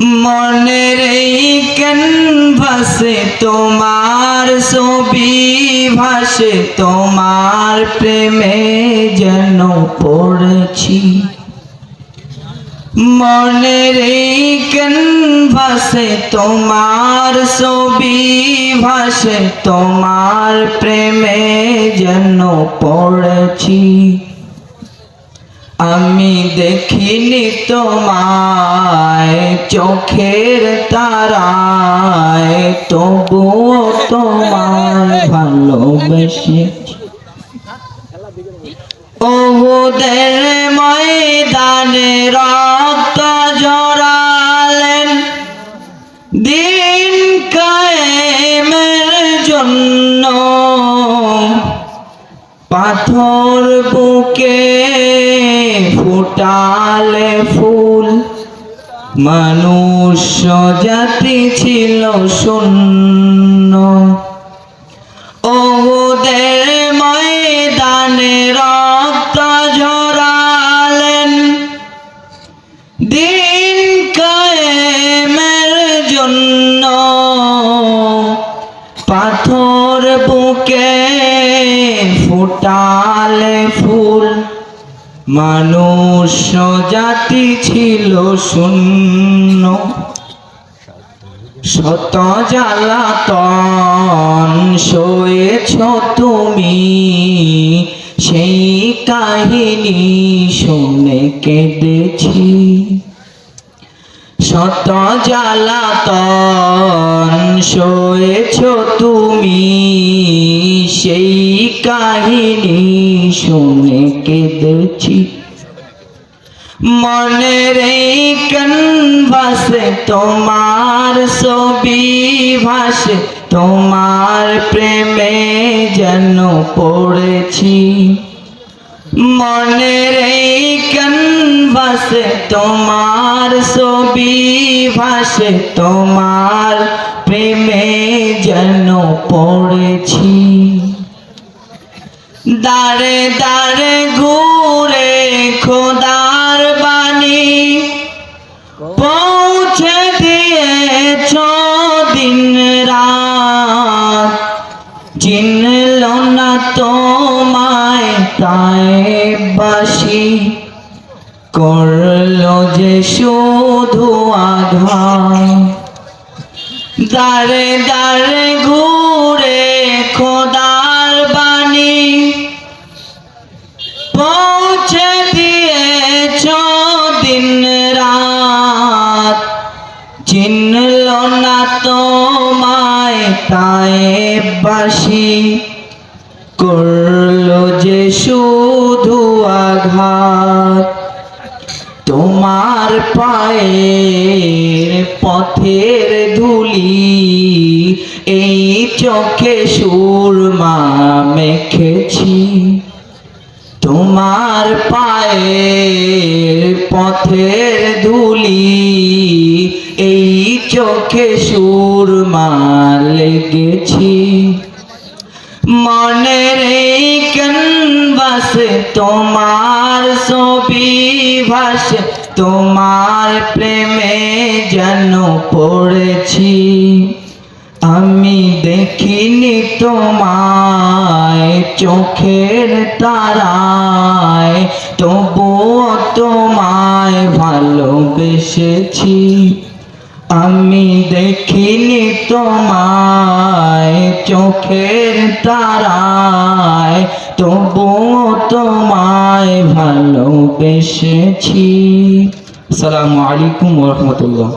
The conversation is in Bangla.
মনের এই ক্যানভাসে তোমার ছবি ভাসে, তোমার প্রেমে যেন পড়েছি। মনের এই ক্যানভাসে তোমার ছবি ভাসে, তোমার প্রেমে যেন পড়েছি। আমি দেখিনি তোমায় চোখের তারায় তবুও তোমায় ও ওহুদের ময়দানে রক্ত পাথর বুকে ফুটালে ফুল। মানুষ জাতি ছিল শূন্য। ওদের পাথর বুকে ফুটালে ফুল। মানুষ জাতি ছিল শূন্য। শত জ্বালাতন সয়েছ তুমি। সেই কাহিনী শুনে কেঁদেছি। শত জ্বালাতন সয়েছ তুমি সেই কাহিনী শুনে কেঁদেছি। মনের এই ক্যানভাসে তোমার ছবি ভাসে, তোমার প্রেমে যেন পড়েছি। মনের এই ক্যানভাসে তোমার ছবি ভাসে, তোমার প্রেমে যেন পড়েছি। দাঁড়ে দাঁড়ে ঘুরে খোদার বাণী পৌঁছে দিয়েছ দিন রাত। চিনল না তোমায় তাই বাসি করল যে শুধু আঘাত। দাঁড়ে দাঁড়ে ঘুরে খোদার বাণী পৌঁছে দিয়েছ দিন রাত চিনল না তোমায় তাই বাসি করল যে শুধু আঘাত। তোমার পায়ের পথের ধুলি, এই চোখে সুরমা মেখেছি। তোমার পায়ের পথের ধুলি, এই চোখে সুরমা লেগেছি। মনের এই ক্যানভাসে তোমার ছবি ভাসে তোমার প্রেমে যেন পড়েছি, আমি দেখিনি তোমায় চোখের তারায়, তবুও তোমায় ভালোবেসেছি, আমি দেখিনি তোমায় চোখের তারায় তবুও তোমায় ভালোবেসেছি। আসসালামু আলাইকুম রহমতুল্লাহ।